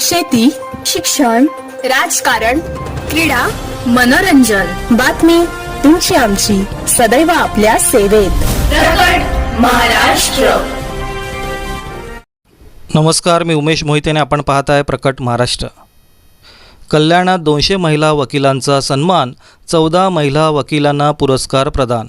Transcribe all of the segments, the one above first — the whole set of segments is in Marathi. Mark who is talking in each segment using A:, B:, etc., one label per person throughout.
A: शेती शिक्षण राजकारण क्रीडा मनोरंजन. बातमी तुमची आमची. सदैव आपल्या सेवेत. प्रकट महाराष्ट्र.
B: नमस्कार मी उमेश मोहिते आणि आपण पाहत आहे प्रकट महाराष्ट्र. कल्याणात दोनशे महिला वकिलांचा सन्मान चौदा महिला वकिलांना पुरस्कार प्रदान.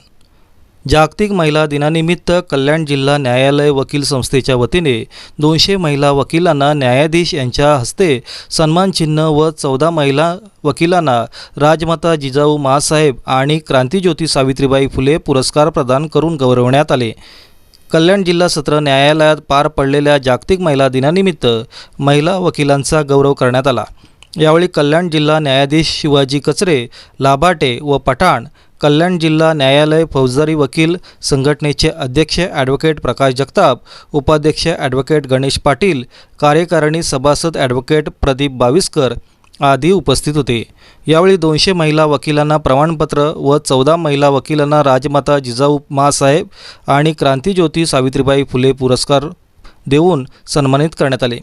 B: जागतिक महिला दिनानिमित्त कल्याण जिल्हा न्यायालय वकील संस्थेच्या वतीने दोनशे महिला वकिलांना न्यायाधीश यांच्या हस्ते सन्मानचिन्ह व चौदा महिला वकिलांना राजमाता जिजाऊ मासाहेब आणि क्रांतीज्योती सावित्रीबाई फुले पुरस्कार प्रदान करून गौरवण्यात आले. कल्याण जिल्हा सत्र न्यायालयात पार पडलेल्या जागतिक महिला दिनानिमित्त महिला वकिलांचा गौरव करण्यात आला. यावेळी कल्याण जिल्हा न्यायाधीश शिवाजी कचरे लाभाटे व पठाण कल्याण जिल्हा न्यायालय फौजदारी वकील संघटनेचे अध्यक्ष ॲडव्होकेट प्रकाश जगताप उपाध्यक्ष ॲडव्होकेट गणेश पाटील कार्यकारिणी सभासद ॲडव्होकेट प्रदीप बाविस्कर आदी उपस्थित होते. यावेळी दोनशे महिला वकिलांना प्रमाणपत्र व चौदा महिला वकिलांना राजमाता जिजाऊ मासाहेब आणि क्रांतीज्योती सावित्रीबाई फुले पुरस्कार देऊन सन्मानित करण्यात आले.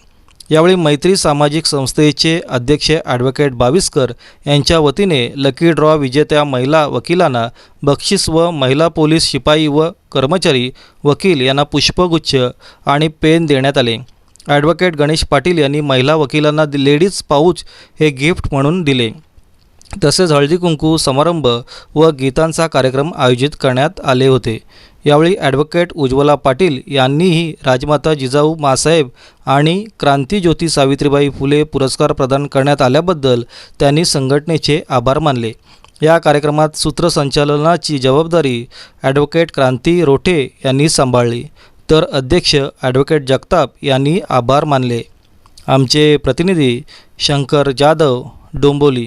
B: यावेळी मैत्री सामाजिक संस्थेचे अध्यक्ष ॲडव्होकेट बाविस्कर यांच्या वतीने लकी ड्रॉ विजेत्या महिला वकिलांना बक्षीस व महिला पोलीस शिपाई व कर्मचारी वकील यांना पुष्पगुच्छ आणि पेन देण्यात आले. ॲडव्होकेट गणेश पाटील यांनी महिला वकिलांना लेडीज पाऊच हे गिफ्ट म्हणून दिले. तसेच हळदी कुंकू समारंभ व गीतांचा कार्यक्रम आयोजित करण्यात आले होते. यावेळी ॲडव्होकेट उज्ज्वला पाटील यांनीही राजमाता जिजाऊ मासाहेब आणि क्रांतीज्योती सावित्रीबाई फुले पुरस्कार प्रदान करण्यात आल्याबद्दल त्यांनी संघटनेचे आभार मानले. या कार्यक्रमात सूत्रसंचालनाची जबाबदारी ॲडव्होकेट क्रांती रोठे यांनी सांभाळली. तर अध्यक्ष ॲडव्होकेट जगताप यांनी आभार मानले. आमचे प्रतिनिधी शंकर जाधव डोंबोली.